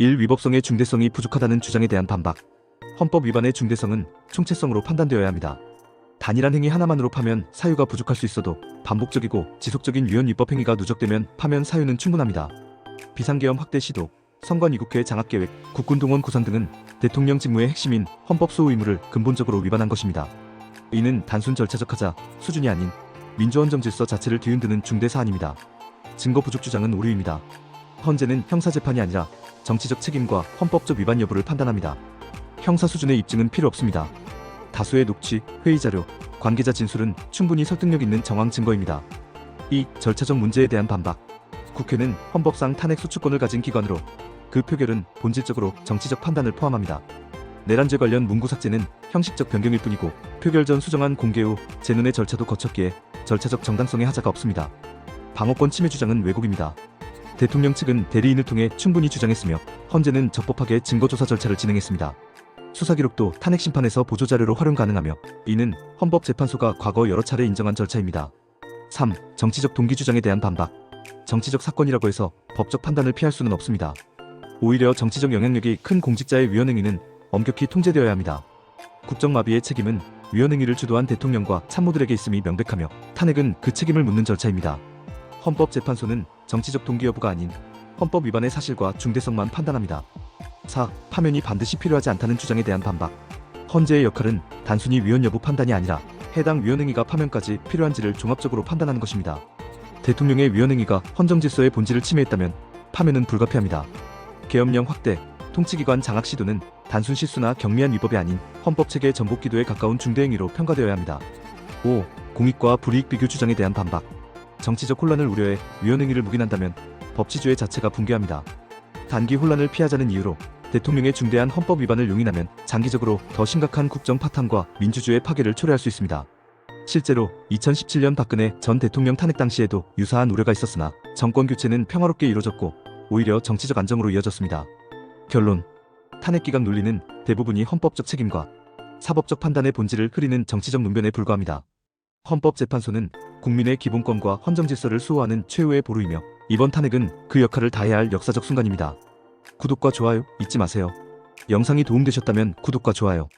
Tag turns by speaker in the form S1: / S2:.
S1: 1. 위법성의 중대성이 부족하다는 주장에 대한 반박. 헌법 위반의 중대성은 총체성으로 판단되어야 합니다. 단일한 행위 하나만으로 파면 사유가 부족할 수 있어도 반복적이고 지속적인 위헌 위법 행위가 누적되면 파면 사유는 충분합니다. 비상계엄 확대 시도, 선관 이국회 장악계획, 국군 동원 구상 등은 대통령 직무의 핵심인 헌법 소호 의무를 근본적으로 위반한 것입니다. 이는 단순 절차적 하자 수준이 아닌 민주헌정 질서 자체를 뒤흔드는 중대 사안입니다. 증거 부족 주장은 오류입니다. 헌재는 형사 재판이 아니라 정치적 책임과 헌법적 위반 여부를 판단합니다. 형사 수준의 입증은 필요 없습니다. 다수의 녹취, 회의 자료, 관계자 진술은 충분히 설득력 있는 정황 증거입니다. 이 절차적 문제에 대한 반박. 국회는 헌법상 탄핵 소추권을 가진 기관으로 그 표결은 본질적으로 정치적 판단을 포함합니다. 내란죄 관련 문구 삭제는 형식적 변경일 뿐이고 표결 전 수정안 공개 후 재논의 절차도 거쳤기에 절차적 정당성의 하자가 없습니다. 방어권 침해 주장은 왜곡입니다. 대통령 측은 대리인을 통해 충분히 주장했으며 헌재는 적법하게 증거조사 절차를 진행했습니다. 수사 기록도 탄핵 심판에서 보조 자료로 활용 가능하며 이는 헌법재판소가 과거 여러 차례 인정한 절차입니다. 3. 정치적 동기 주장에 대한 반박. 정치적 사건이라고 해서 법적 판단을 피할 수는 없습니다. 오히려 정치적 영향력이 큰 공직자의 위헌 행위는 엄격히 통제되어야 합니다. 국정마비의 책임은 위헌 행위를 주도한 대통령과 참모들에게 있음이 명백하며 탄핵은 그 책임을 묻는 절차입니다. 헌법재판소는 정치적 동기 여부가 아닌 헌법 위반의 사실과 중대성만 판단합니다. 4. 파면이 반드시 필요하지 않다는 주장에 대한 반박. 헌재의 역할은 단순히 위헌 여부 판단이 아니라 해당 위헌 행위가 파면까지 필요한지를 종합적으로 판단하는 것입니다. 대통령의 위헌 행위가 헌정 질서의 본질을 침해했다면 파면은 불가피합니다. 계엄령 확대, 통치기관 장악 시도는 단순 실수나 경미한 위법이 아닌 헌법 체계 전복 기도에 가까운 중대 행위로 평가되어야 합니다. 5. 공익과 불이익 비교 주장에 대한 반박. 정치적 혼란을 우려해 위헌행위를 묵인한다면 법치주의 자체가 붕괴합니다. 단기 혼란을 피하자는 이유로 대통령의 중대한 헌법 위반을 용인하면 장기적으로 더 심각한 국정 파탄과 민주주의 파괴를 초래할 수 있습니다. 실제로 2017년 박근혜 전 대통령 탄핵 당시에도 유사한 우려가 있었으나 정권 교체는 평화롭게 이루어졌고 오히려 정치적 안정으로 이어졌습니다. 결론 탄핵 기각 논리는 대부분이 헌법적 책임과 사법적 판단의 본질을 흐리는 정치적 논변에 불과합니다. 헌법재판소는 국민의 기본권과 헌정 질서를 수호하는 최후의 보루이며 이번 탄핵은 그 역할을 다해야 할 역사적 순간입니다. 구독과 좋아요 잊지 마세요. 영상이 도움되셨다면 구독과 좋아요